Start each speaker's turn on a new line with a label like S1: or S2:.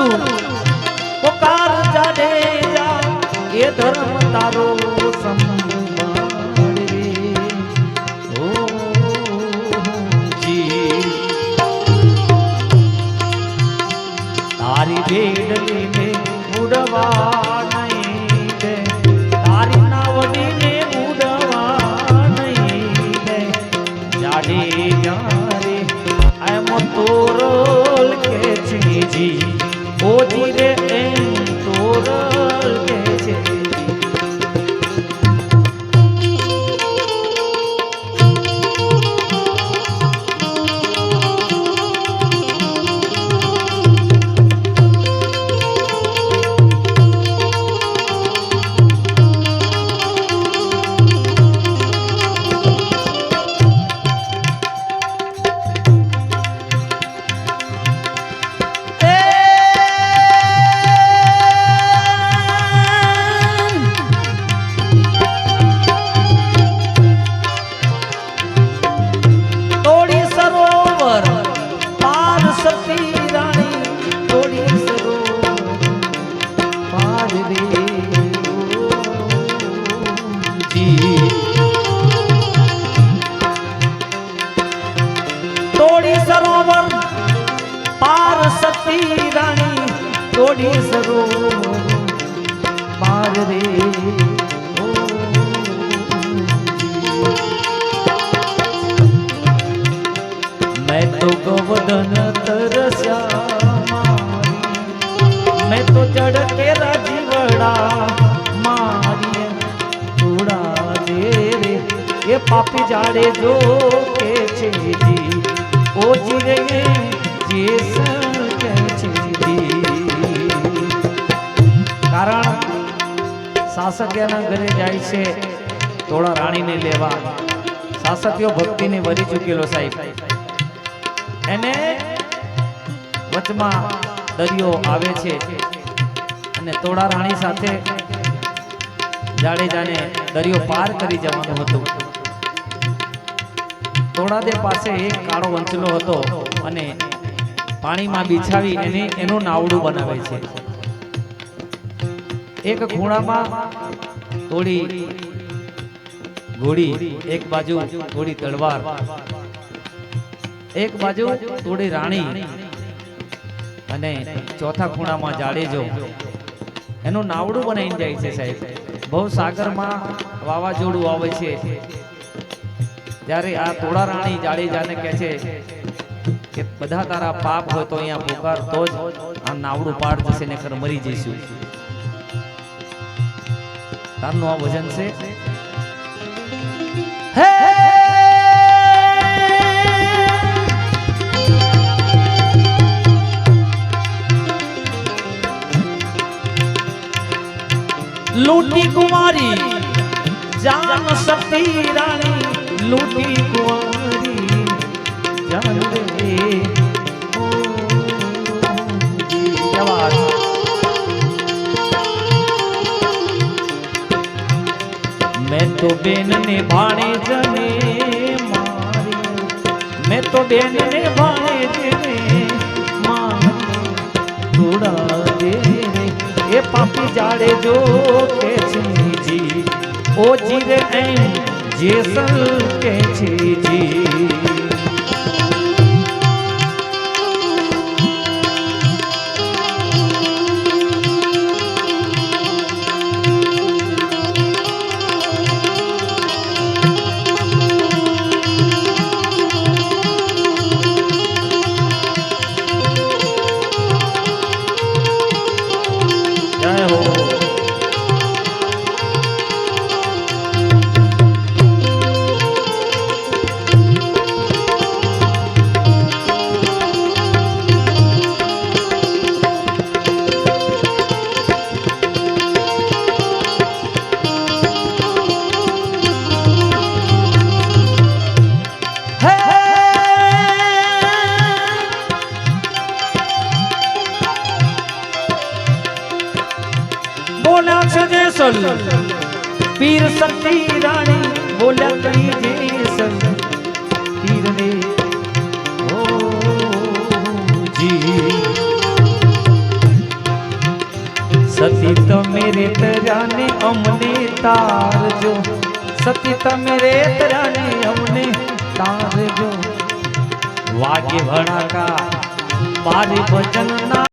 S1: મારું પોકાર જાડે જા એ ધર્મ તારો સમ ઓજી તોડી સરોવર પાર સતી રાણી, તોડી સરોવર પાર રે. મેં તો ગોવર્ધન તરસ્યા મેં તો ચડકે રાજીવડા એ પાપી જાડે જો કે છે જી. ઓ જીરે જેસ કે છે જી. કારણ સાસક્યાના ઘરે જાય છે, થોડા રાણીને લેવા. સાસક્યો ભક્તિને વરી ચૂકેલો સાહેબ. એને વચમાં દરિયો આવે છે અને તોડા રાણી સાથે જાડેજાને દરિયો પાર કરી જવાનું હતું. તોડાદે પાસે એક કાળો વંચલો હતો અને પાણીમાં બિછાવી એને એનું નાવડું બનાવે છે. એક ખૂણામાં થોડી ઘોડી, એક બાજુ થોડી તલવાર, એક બાજુ થોડી રાણી અને ચોથા ખૂણામાં જાડેજો. એનું નાવડું બનાવી જાય છે સાહેબ. બહુ સાગરમાં વાવાઝોડું આવે છે. ત્યારે આ તોડા રાણી જાડેજાને કહે છે કે બધા તારા પાપ હોય તો અહીંયા પુકાર તો જ આ નાવડું પાડ થશે ને ખર મરી જઈશું. તારનું આ વજન છે? લૂટી કુમારી જાન સતી રાણી લૂટી કુંવારી જાવે મેં તો બેન ને ભાણે જને મારી મેં તો બેન ને ભાણે જને માન થોડા દે એ પાપી જાડે જો કે છે જી ઓ જીરે એમ જેસલ કે છે. જેસલ પીર સતી રાણી, બોલ્યા કરી જેસલ પીર રે ઓ જી સતી તમે રે તરાને અમને તારજો. સતી તમે રે તરાને અમને તારજો. વાગે ભણાકા મારી ભજન ના